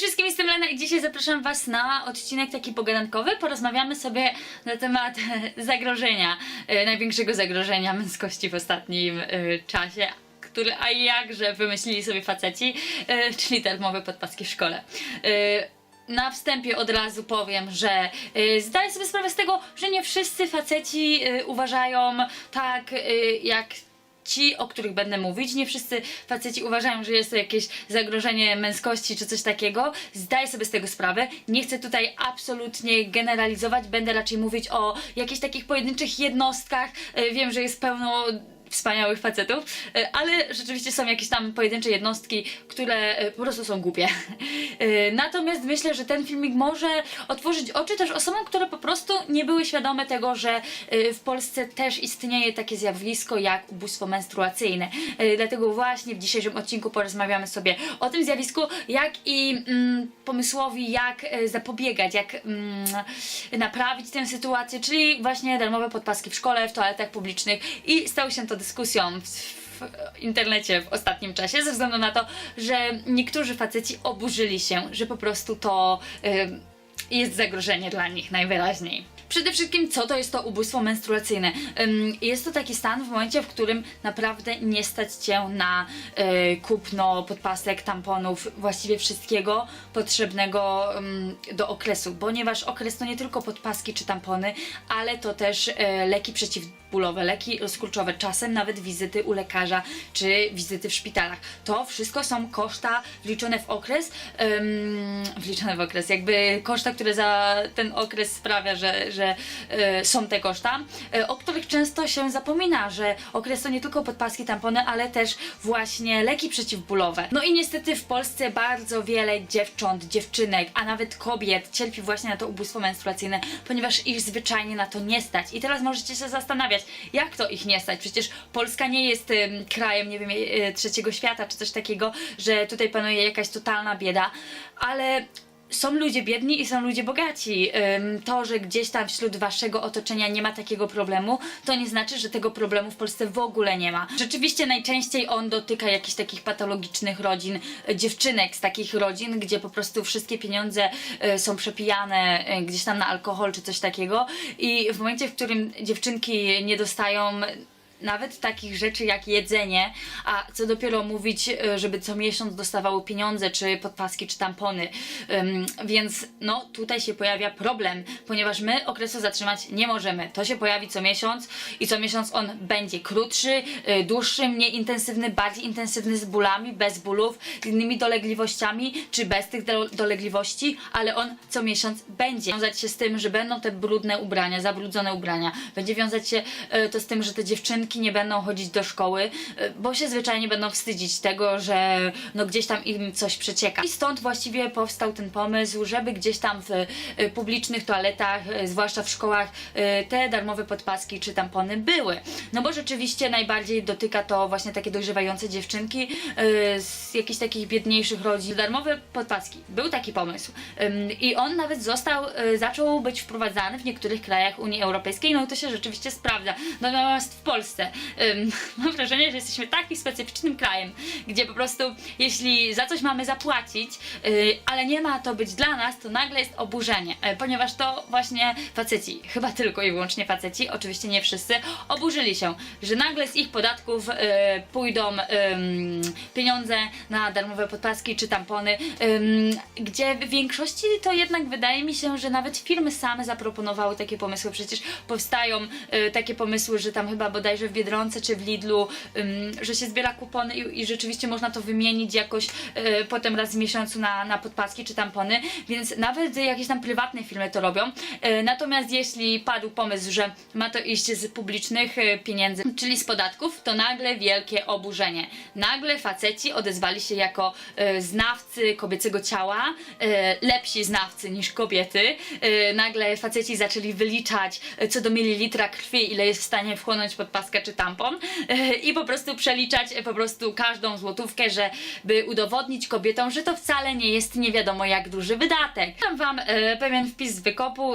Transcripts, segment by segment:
wszystkim, jestem Lena i dzisiaj zapraszam Was na odcinek taki pogadankowy. Porozmawiamy sobie na temat e, zagrożenia, e, największego zagrożenia męskości w ostatnim e, czasie, który a jakże wymyślili sobie faceci, czyli darmowe podpaski w szkole. Na wstępie od razu powiem, że zdaję sobie sprawę z tego, że nie wszyscy faceci uważają tak jak ci, o których będę mówić. Nie wszyscy faceci uważają, że jest to jakieś zagrożenie męskości czy coś takiego. Zdaję sobie z tego sprawę. Nie chcę tutaj absolutnie generalizować. Będę raczej mówić o jakichś takich pojedynczych jednostkach. Y, Wiem, że jest pełno wspaniałych facetów, e, ale rzeczywiście są jakieś tam pojedyncze jednostki, które e, po prostu są głupie. E, Natomiast myślę, że ten filmik może otworzyć oczy też osobom, które po prostu nie były świadome tego, że w Polsce też istnieje takie zjawisko jak ubóstwo menstruacyjne. Dlatego właśnie w dzisiejszym odcinku porozmawiamy sobie o tym zjawisku, jak i mm, pomysłowi, jak zapobiegać, jak mm, naprawić tę sytuację, czyli właśnie darmowe podpaski w szkole, w toaletach publicznych i stało się to dyskusją w, w internecie w ostatnim czasie, ze względu na to, że niektórzy faceci oburzyli się, że po prostu to ym, jest zagrożenie dla nich najwyraźniej. Przede wszystkim, co to jest to ubóstwo menstruacyjne? Jest to taki stan w momencie, w którym naprawdę nie stać cię na y, kupno podpasek, tamponów, właściwie wszystkiego potrzebnego do okresu, ponieważ okres to nie tylko podpaski czy tampony, ale to też y, leki przeciwbólowe, leki rozkurczowe, czasem nawet wizyty u lekarza czy wizyty w szpitalach. To wszystko są koszta wliczone w okres, wliczone w okres, jakby koszta, które za ten okres sprawia, że, że y, są te koszta, y, o których często się zapomina, że okres to nie tylko podpaski, tampony, ale też właśnie leki przeciwbólowe. No i niestety w Polsce bardzo wiele dziewcząt, dziewczynek, a nawet kobiet cierpi właśnie na to ubóstwo menstruacyjne, ponieważ ich zwyczajnie na to nie stać. I teraz możecie się zastanawiać, jak to ich nie stać? Przecież Polska nie jest ym, krajem, nie wiem, y, trzeciego świata czy coś takiego, że tutaj panuje jakaś totalna bieda, ale są ludzie biedni i są ludzie bogaci. To, że gdzieś tam wśród waszego otoczenia nie ma takiego problemu, to nie znaczy, że tego problemu w Polsce w ogóle nie ma. Rzeczywiście najczęściej on dotyka jakichś takich patologicznych rodzin, y, dziewczynek z takich rodzin, gdzie po prostu wszystkie pieniądze y, są przepijane y, gdzieś tam na alkohol czy coś takiego i w momencie, w którym dziewczynki nie dostają nawet takich rzeczy jak jedzenie, a co dopiero mówić, e, żeby co miesiąc dostawały pieniądze, czy podpaski, czy tampony. Więc no tutaj się pojawia problem, ponieważ my okresu zatrzymać nie możemy. To się pojawi co miesiąc i co miesiąc on będzie krótszy, y, dłuższy, mniej intensywny, bardziej intensywny z bólami, bez bólów, z innymi dolegliwościami, czy bez tych do- dolegliwości, ale on co miesiąc będzie wiązać się z tym, że będą te brudne ubrania, zabrudzone ubrania. Będzie wiązać się e, to z tym, że te dziewczynki nie będą chodzić do szkoły, e, bo się zwyczajnie będą wstydzić tego, że no gdzieś tam im coś przecieka. I stąd właściwie powstał ten pomysł, żeby gdzieś tam w e, publicznych toaletach, e, zwłaszcza w szkołach, te darmowe podpaski czy tampony były. No bo rzeczywiście najbardziej dotyka to właśnie takie dojrzewające dziewczynki z jakichś takich biedniejszych rodzin. Darmowe podpaski. Był taki pomysł. I on nawet został, zaczął być wprowadzany w niektórych krajach Unii Europejskiej, no i to się rzeczywiście sprawdza. Natomiast w Polsce ym, mam wrażenie, że jesteśmy takim specyficznym krajem, gdzie po prostu jeśli za coś mamy zapłacić, y, ale nie ma to być dla nas, to nagle jest oburzenie, y, ponieważ to właśnie faceci, chyba tylko i wyłącznie faceci, oczywiście nie wszyscy, oburzyli się, że nagle z ich podatków y, pójdą ym, pieniądze na darmowe podpaski czy tampony, ym, gdzie w większości to jednak wydaje mi się, że nawet firmy same zaproponowały takie pomysły. Przecież powstają y, takie pomysły, że tam chyba bodajże w Biedronce czy w Lidlu, że się zbiera kupony i, i rzeczywiście można to wymienić jakoś y, potem raz w miesiącu na, na podpaski czy tampony, więc nawet jakieś tam prywatne firmy to robią. Y, natomiast jeśli padł pomysł, że ma to iść z publicznych y, pieniędzy, czyli z podatków, to nagle wielkie oburzenie. Nagle faceci odezwali się jako znawcy kobiecego ciała, lepsi znawcy niż kobiety. Nagle faceci zaczęli wyliczać co do mililitra krwi, ile jest w stanie wchłonąć podpaska czy tampon y, i po prostu przeliczać y, po prostu każdą złotówkę, żeby udowodnić kobietom, że to wcale nie jest nie wiadomo jak duży wydatek. Dam wam y, pewien wpis z wykopu,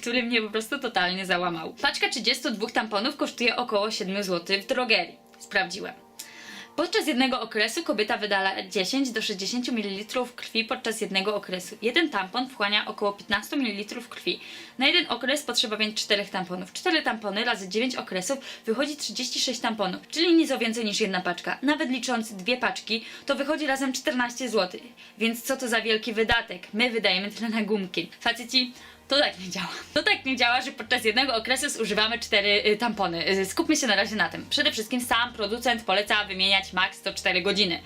który mnie po prostu totalnie załamał. Paczka 32 tamponów kosztuje około 7 zł w drogerii. Sprawdziłem. Podczas jednego okresu kobieta wydala 10 do 60 ml krwi podczas jednego okresu. Jeden tampon wchłania około 15 ml krwi. Na jeden okres potrzeba więc 4 tamponów. 4 tampony razy 9 okresów wychodzi 36 tamponów, czyli nieco więcej niż jedna paczka. Nawet licząc dwie paczki, to wychodzi razem 14 zł. Więc co to za wielki wydatek? My wydajemy tyle na gumki. Faceci, to tak nie działa. To tak nie działa, że podczas jednego okresu zużywamy cztery y, tampony. Y, Skupmy się na razie na tym. Przede wszystkim sam producent poleca wymieniać maks co 4 godziny.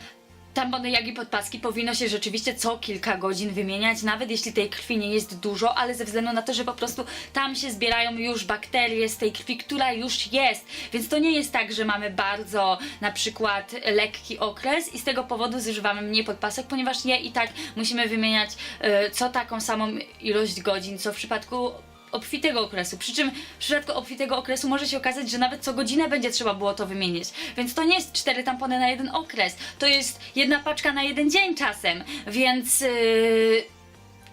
Tampony, jak i podpaski powinno się rzeczywiście co kilka godzin wymieniać, nawet jeśli tej krwi nie jest dużo, ale ze względu na to, że po prostu tam się zbierają już bakterie z tej krwi, która już jest. Więc to nie jest tak, że mamy bardzo na przykład lekki okres i z tego powodu zużywamy mniej podpasek, ponieważ je i tak musimy wymieniać e, co taką samą ilość godzin, co w przypadku obfitego okresu. Przy czym w przypadku obfitego okresu może się okazać, że nawet co godzinę będzie trzeba było to wymienić. Więc to nie jest cztery tampony na jeden okres. To jest jedna paczka na jeden dzień czasem. Więc. Yy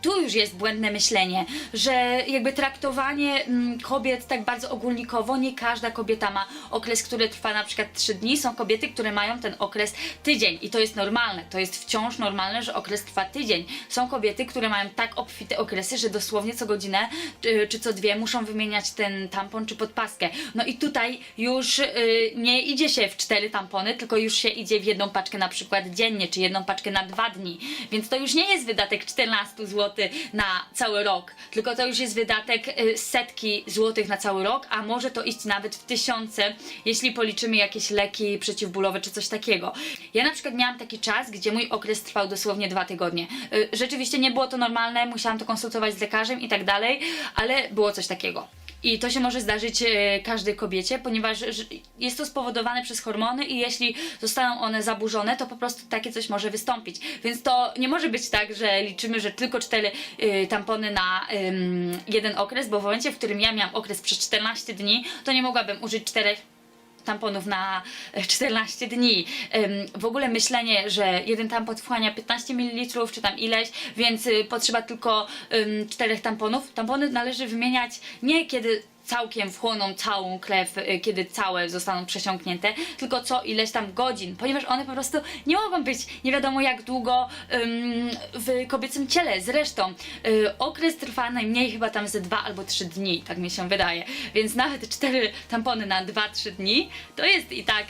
tu już jest błędne myślenie, że jakby traktowanie mm, kobiet tak bardzo ogólnikowo, nie każda kobieta ma okres, który trwa na przykład 3 dni. Są kobiety, które mają ten okres tydzień i to jest normalne. To jest wciąż normalne, że okres trwa tydzień. Są kobiety, które mają tak obfite okresy, że dosłownie co godzinę czy, czy co dwie muszą wymieniać ten tampon czy podpaskę. No i tutaj już y, nie idzie się w cztery tampony, tylko już się idzie w jedną paczkę na przykład dziennie, czy jedną paczkę na dwa dni. Więc to już nie jest wydatek 14 zł na cały rok, tylko to już jest wydatek y, setki złotych na cały rok, a może to iść nawet w tysiące, jeśli policzymy jakieś leki przeciwbólowe czy coś takiego. Ja na przykład miałam taki czas, gdzie mój okres trwał dosłownie dwa tygodnie. Y, Rzeczywiście nie było to normalne, musiałam to konsultować z lekarzem i tak dalej, ale było coś takiego. I to się może zdarzyć e, każdej kobiecie, ponieważ jest to spowodowane przez hormony i jeśli zostaną one zaburzone, to po prostu takie coś może wystąpić. Więc to nie może być tak, że liczymy, że tylko cztery y, tampony na jeden okres, bo w momencie, w którym ja miałam okres przez 14 dni, to nie mogłabym użyć czterech tamponów na e, 14 dni. Ym, W ogóle myślenie, że jeden tampon wchłania 15 ml czy tam ileś, więc y, potrzeba tylko ym, czterech tamponów. Tampony należy wymieniać nie kiedy całkiem wchłoną całą krew, y, kiedy całe zostaną przesiąknięte, tylko co ileś tam godzin, ponieważ one po prostu nie mogą być nie wiadomo jak długo ym, w kobiecym ciele. Zresztą y, okres trwa najmniej chyba tam ze dwa albo trzy dni, tak mi się wydaje. Więc nawet cztery tampony na 2-3 dni to jest i tak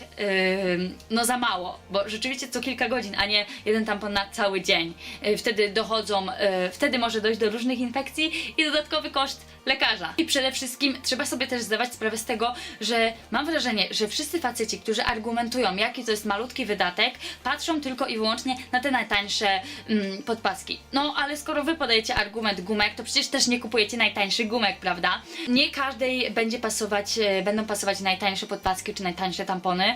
no za mało, bo rzeczywiście co kilka godzin, a nie jeden tampon na cały dzień. Y, wtedy dochodzą, wtedy może dojść do różnych infekcji i dodatkowy koszt lekarza. I przede wszystkim trzeba sobie też zdawać sprawę z tego, że mam wrażenie, że wszyscy faceci, którzy argumentują, jaki to jest malutki wydatek, patrzą tylko i wyłącznie na te najtańsze mm, podpaski. No, ale skoro wy podajecie argument gumek, to przecież też nie kupujecie najtańszych gumek, prawda? Nie każdej będzie pasować, e, będą pasować najtańsze podpaski czy najtańsze tampony.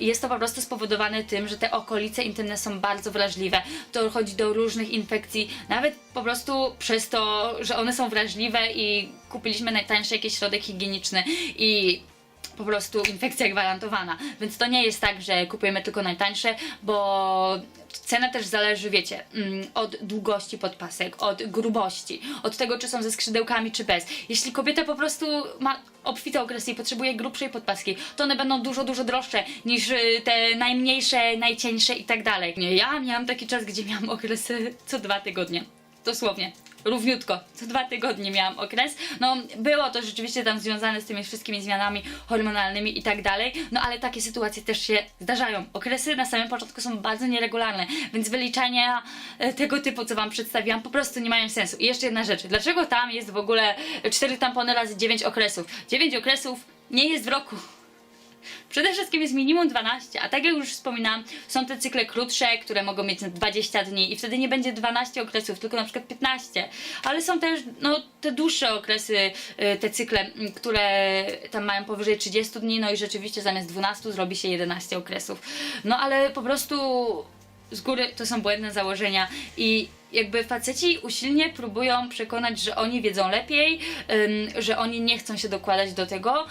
Jest to po prostu spowodowane tym, że te okolice intymne są bardzo wrażliwe. Dochodzi do różnych infekcji, nawet po prostu przez to, że one są wrażliwe i kupiliśmy najtańszy jakiś środek higieniczny i po prostu infekcja gwarantowana. Więc to nie jest tak, że kupujemy tylko najtańsze, bo cena też zależy, wiecie, mm, od długości podpasek, od grubości, od tego, czy są ze skrzydełkami, czy bez. Jeśli kobieta po prostu ma obfite okresy i potrzebuje grubszej podpaski, to one będą dużo, dużo droższe niż y, te najmniejsze, najcieńsze i tak dalej. Ja miałam taki czas, gdzie miałam okresy co dwa tygodnie. Dosłownie. Równiutko, co dwa tygodnie miałam okres. No, było to rzeczywiście tam związane z tymi wszystkimi zmianami hormonalnymi i tak dalej, no ale takie sytuacje też się zdarzają. Okresy na samym początku są bardzo nieregularne, więc wyliczania e, tego typu, co Wam przedstawiłam, po prostu nie mają sensu. I jeszcze jedna rzecz, dlaczego tam jest w ogóle 4 tampony razy 9 okresów? 9 okresów nie jest w roku. Przede wszystkim jest minimum 12, a tak jak już wspominałam, są te cykle krótsze, które mogą mieć na 20 dni i wtedy nie będzie 12 okresów, tylko na przykład 15. Ale są też no, te dłuższe okresy, y, te cykle, y, które tam mają powyżej 30 dni, no i rzeczywiście zamiast 12 zrobi się 11 okresów. No ale po prostu z góry to są błędne założenia i jakby faceci usilnie próbują przekonać, że oni wiedzą lepiej, że oni nie chcą się dokładać do tego.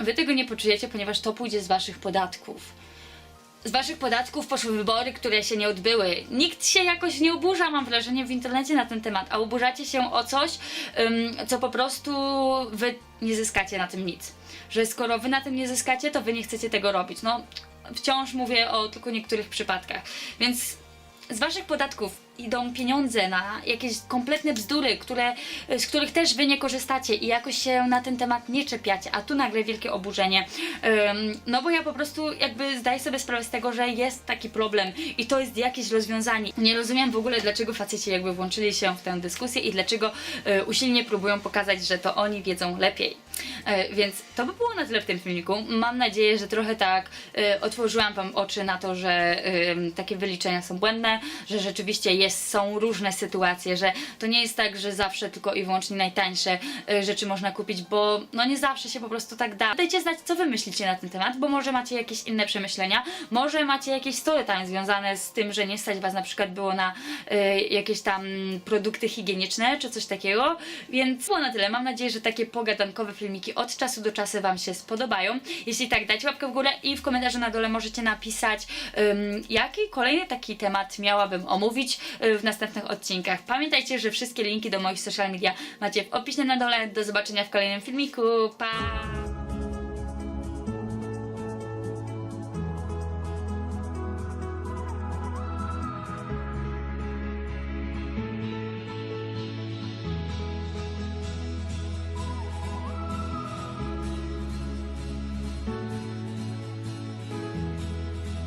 Wy tego nie poczujecie, ponieważ to pójdzie z waszych podatków. Z waszych podatków poszły wybory, które się nie odbyły. Nikt się jakoś nie oburza, mam wrażenie, w internecie na ten temat, a oburzacie się o coś, co po prostu wy nie zyskacie na tym nic. Że skoro wy na tym nie zyskacie, to wy nie chcecie tego robić. No, wciąż mówię o tylko niektórych przypadkach. Więc z waszych podatków idą pieniądze na jakieś kompletne bzdury, które, z których też wy nie korzystacie i jakoś się na ten temat nie czepiacie, a tu nagle wielkie oburzenie. Ym, no bo ja po prostu jakby zdaję sobie sprawę z tego, że jest taki problem i to jest jakieś rozwiązanie. Nie rozumiem w ogóle, dlaczego faceci jakby włączyli się w tę dyskusję i dlaczego y, usilnie próbują pokazać, że to oni wiedzą lepiej. E, Więc to by było na tyle w tym filmiku. Mam nadzieję, że trochę tak e, otworzyłam Wam oczy na to, że takie wyliczenia są błędne, że rzeczywiście jest, są różne sytuacje, że to nie jest tak, że zawsze tylko i wyłącznie najtańsze e, rzeczy można kupić, bo no nie zawsze się po prostu tak da. Dajcie znać, co Wy myślicie na ten temat, bo może macie jakieś inne przemyślenia, może macie jakieś story time związane z tym, że nie stać Was na przykład było na e, jakieś tam produkty higieniczne czy coś takiego, więc było na tyle. Mam nadzieję, że takie pogadankowe filmiki od czasu do czasu Wam się spodobają. Jeśli tak, dajcie łapkę w górę i w komentarzu na dole możecie napisać, jaki kolejny taki temat miałabym omówić y, w następnych odcinkach. Pamiętajcie, że wszystkie linki do moich social media macie w opisie na dole. Do zobaczenia w kolejnym filmiku. Pa!